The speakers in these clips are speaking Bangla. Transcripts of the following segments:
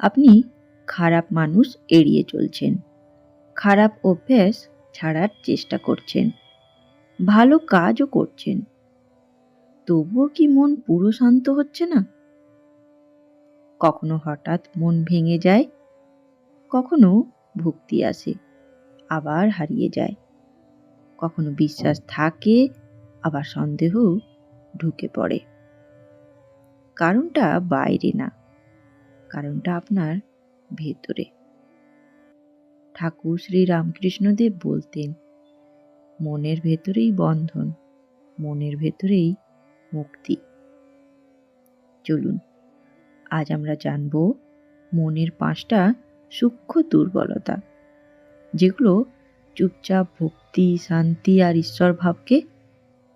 আপনি খারাপ মানুষ এড়িয়ে চলছেন। খারাপ অভ্যাস ছাড়ার চেষ্টা করছেন। ভালো কাজও করছেন। তবুও কি মন পুরো শান্ত হচ্ছে না? কখনো হঠাৎ মন ভেঙে যায়, কখনো ভক্তি আসে, আবার হারিয়ে যায়। কখনো বিশ্বাস থাকে, আবার সন্দেহ ঢুকে পড়ে। কারণটা বাইরে না। কারণটা আপনার ভেতরে। ঠাকুর শ্রী রামকৃষ্ণদেব বলতেন, মনের ভেতরেই বন্ধন, মনের ভেতরেই মুক্তি। চলুন, আজ আমরা জানব মনের পাঁচটা সূক্ষ্ম দুর্বলতা, যেগুলো চুপচাপ ভক্তি, শান্তি আর ঈশ্বর ভাবকে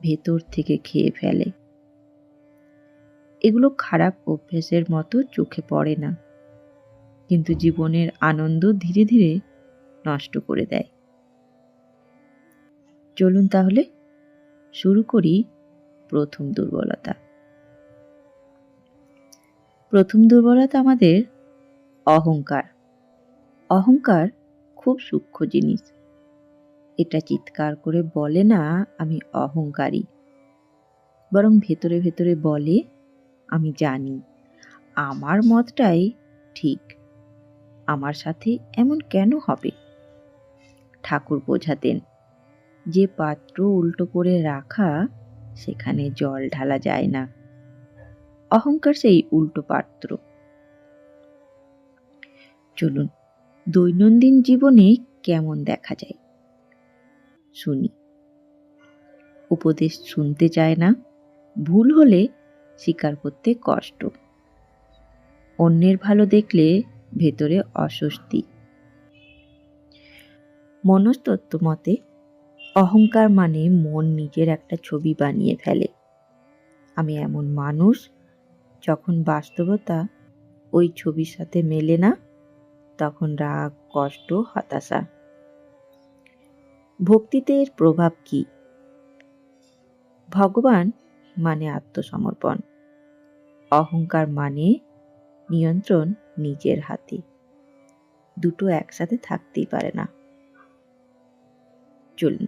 ভেতর থেকে খেয়ে ফেলে। এগুলো খারাপ অভ্যেসের মতো চোখে পড়ে না। কিন্তু জীবনের আনন্দ ধীরে ধীরে নষ্ট করে দেয়। চলুন তাহলে শুরু করি প্রথম দুর্বলতা। প্রথম দুর্বলতা আমাদের অহংকার। অহংকার খুব সূক্ষ্ম জিনিস। এটা চিৎকার করে বলে না আমি অহংকারী। বরং ভেতরে ভেতরে বলে আমি জানি। আমার মতটাই ঠিক। আমার সাথে এমন কেন হবে? ঠাকুর বোঝাতেন, যে পাত্র উল্টো করে রাখা, সেখানে জল ঢালা যায় না। অহংকার সেই উল্টো পাত্র। চলুন, দৈনন্দিন জীবনে কেমন দেখা যায়? শুনি। উপদেশ শুনতে চায় না, ভুল হলে স্বীকার করতে কষ্ট। অন্যের ভালো দেখলে ভেতরে অস্বস্তি। মনস্তত্ত্ব মতে, অহংকার মানে মন নিজের একটা ছবি বানিয়ে ফেলে। আমি এমন মানুষ, যখন বাস্তবতা ওই ছবির সাথে মেলে না, তখন রাগ, কষ্ট, হতাশা। ভক্তিতে এর প্রভাব কি? ভগবান মানে আত্মসমর্পণ। অহংকার মানে নিয়ন্ত্রণ নিজের হাতে। দুটো একসাথে থাকতেই পারে না। চলুন,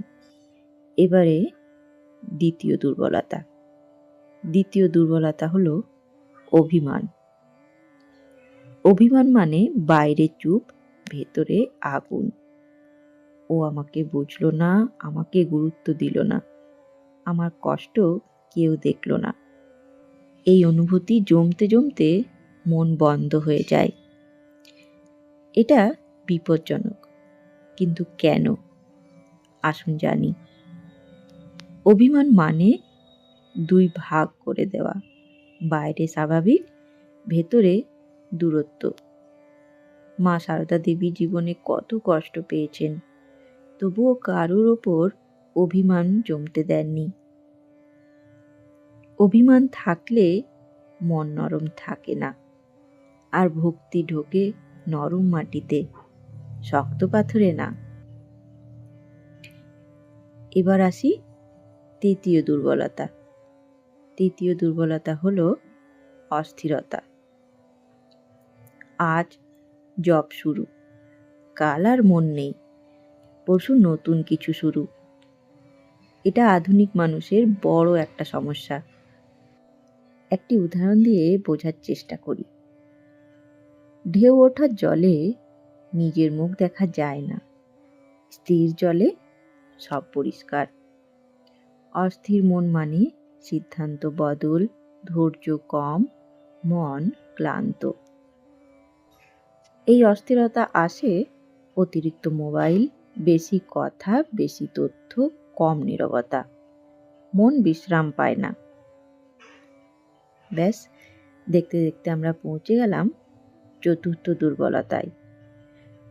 এবারে দ্বিতীয় দুর্বলতা। দ্বিতীয় দুর্বলতা হলো অভিমান। অভিমান মানে বাইরে চুপ, ভেতরে আগুন। ও আমাকে বুঝলো না, আমাকে গুরুত্ব দিল না। আমার কষ্ট কেউ দেখল না। এই অনুভূতি জমতে জমতে মন বন্ধ হয়ে যায়। এটা বিপজ্জনক। কিন্তু কেন? আসুন জানি। অভিমান মানে দুই ভাগ করে দেওয়া। বাইরে স্বাভাবিক, ভেতরে দূরত্ব। মা সারদা দেবী জীবনে কত কষ্ট পেয়েছেন। তবুও কারোর ওপর অভিমান জমতে দেননি। অভিমান থাকলে মন নরম থাকে না। আর ভক্তি ঢোকে নরম মাটিতে, শক্ত পাথরে না। এবার আসি তৃতীয় দুর্বলতা। তৃতীয় দুর্বলতা হলো অস্থিরতা। আজ জব শুরু। কাল আর মন নেই। পরশু নতুন কিছু শুরু। এটা আধুনিক মানুষের বড় একটা সমস্যা। একটি উদাহরণ দিয়ে বোঝার চেষ্টা করি। ঢেউ ওঠার জলে নিজের মুখ দেখা যায় না। স্থির জলে সব পরিষ্কার। অস্থির মন মানে সিদ্ধান্ত বদল, ধৈর্য কম, মন ক্লান্ত। এই অস্থিরতা আসে অতিরিক্ত মোবাইল, বেশি কথা, বেশি তথ্য, কম নীরবতা। মন বিশ্রাম পায় না। ব্যাস, দেখতে দেখতে আমরা পৌঁছে গেলাম চতুর্থ দুর্বলতায়।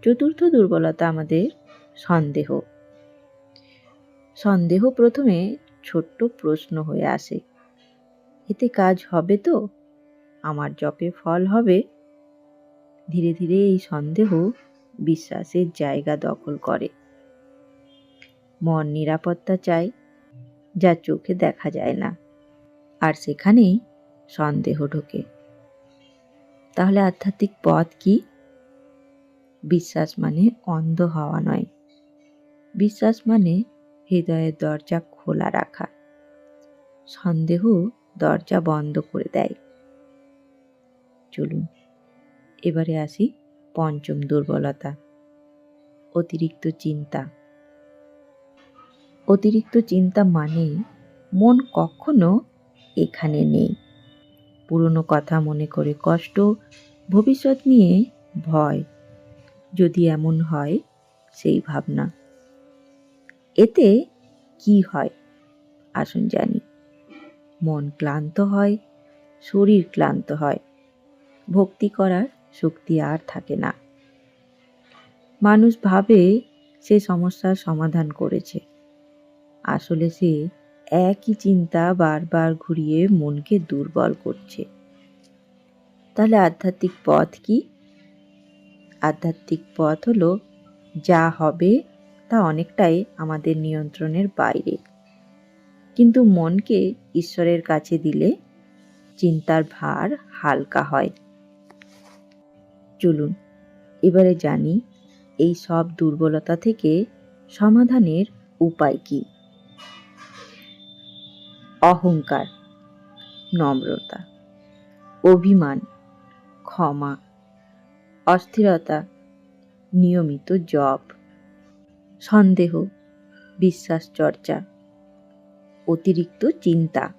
চতুর্থ দুর্বলতা আমাদের সন্দেহ। সন্দেহ প্রথমে ছোট্ট প্রশ্ন হয়ে আসে, এতে কাজ হবে তো? আমার জপে ফল হবে? ধীরে ধীরে এই সন্দেহ বিশ্বাসের জায়গা দখল করে। মন নিরাপত্তা চায়, যা চোখে দেখা যায় না। আর সেখানেই সন্দেহ ঢোকে। তাহলে আধ্যাত্মিক পথ কি? বিশ্বাস মানে অন্ধ হওয়া নয়। বিশ্বাস মানে হৃদয়ের দরজা খোলা রাখা। সন্দেহ দরজা বন্ধ করে দেয়। চলুন, এবারে আসি পঞ্চম দুর্বলতা, অতিরিক্ত চিন্তা। অতিরিক্ত চিন্তা মানে মন কখনো এখানে নেই। পুরনো কথা মনে করে কষ্ট, ভবিষ্যৎ নিয়ে ভয়। যদি এমন হয়, সেই ভাবনা। এতে কি হয়? আসুন জানি। মন ক্লান্ত হয়, শরীর ক্লান্ত হয়। ভক্তি করার শক্তি আর থাকে না। মানুষ ভাবে সে সমস্যার সমাধান করেছে। আসলে সে একই চিন্তা বারবার ঘুরিয়ে মনকে দুর্বল করছে। তাহলে আধ্যাত্মিক পথ কি? আধ্যাত্মিক পথ হলো যা হবে তা অনেকটাই আমাদের নিয়ন্ত্রণের বাইরে। কিন্তু মনকে ঈশ্বরের কাছে দিলে চিন্তার ভার হালকা হয়। চলুন, এবারে জানি এই সব দুর্বলতা থেকে সমাধানের উপায় কি? অহংকার, নম্রতা, অভিমান, ক্ষমা, অস্থিরতা, নিয়মিত জপ, সন্দেহ, বিশ্বাস চর্চা, অতিরিক্ত চিন্তা,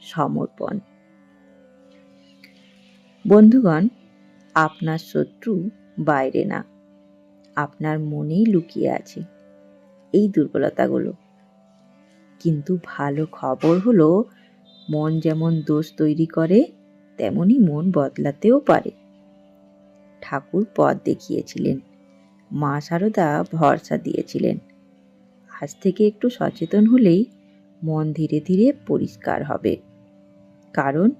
সমর্পণ। বন্ধুগণ, আপনার শত্রু বাইরে না। আপনার মনেই লুকিয়ে আছে। এই দুর্বলতাগুলো কিন্তু ভালো খবর হলো, মন যেমন দোষ তৈরি করে, তেমনি মন বদলাতেও পারে। ঠাকুর পথ দেখিয়েছিলেন। মা সারদা ভরসা দিয়েছিলেন। আজ থেকে একটু সচেতন হলেই মন ধীরে ধীরে পরিষ্কার হবে। কারণ,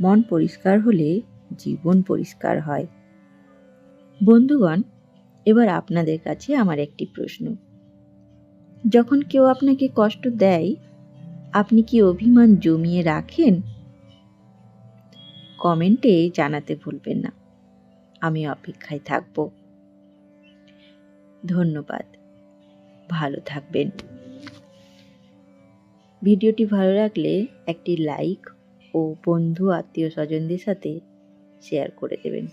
মন পরিষ্কার হলে জীবন পরিষ্কার হয়। বন্ধুগণ, এবার আপনাদের কাছে আমার একটি প্রশ্ন। যখন কেউ আপনাকে কষ্ট দেয়, আপনি কি অভিমান জমিয়ে রাখেন? কমেন্টে জানাতে ভুলবেন না। আমি অপেক্ষায় থাকব। ধন্যবাদ। ভালো থাকবেন। ভিডিওটি ভালো লাগলে একটি লাইক ও বন্ধু আত্মীয় স্বজনদের সাথে শেয়ার করে দেবেন।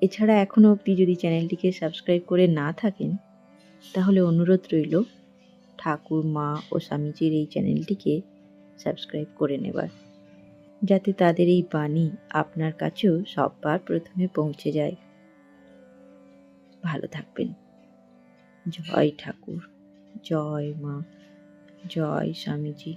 এছাড়া এখনও অবধি যদি চ্যানেলটিকে সাবস্ক্রাইব করে না থাকেন তাহলে অনুরোধ রইল, ঠাকুর, মা ও স্বামীজির এই চ্যানেলটিকে সাবস্ক্রাইব করে নেবার, যাতে তাদের এই বাণী আপনার কাছেও সববার প্রথমে পৌঁছে যায়। ভালো থাকবেন। জয় ঠাকুর, জয় মা, জয় স্বামীজি।